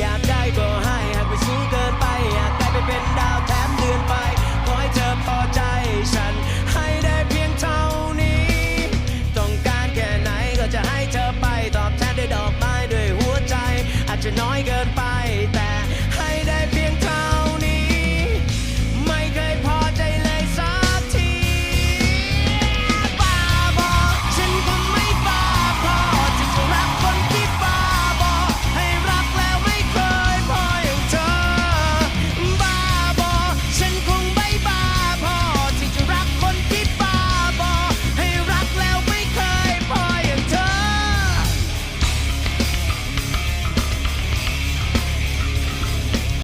อยากได้ก็ให้หากไปสูงเกินไป อยากได้ไปเป็นดาวแถมเดือนไป ขอให้เธอพอใจฉัน ให้ได้เพียงเท่านี้ ต้องการแค่ไหนก็จะให้เธอไป ตอบแทนด้วยดอกไม้ด้วยหัวใจ อาจจะน้อยเกินไป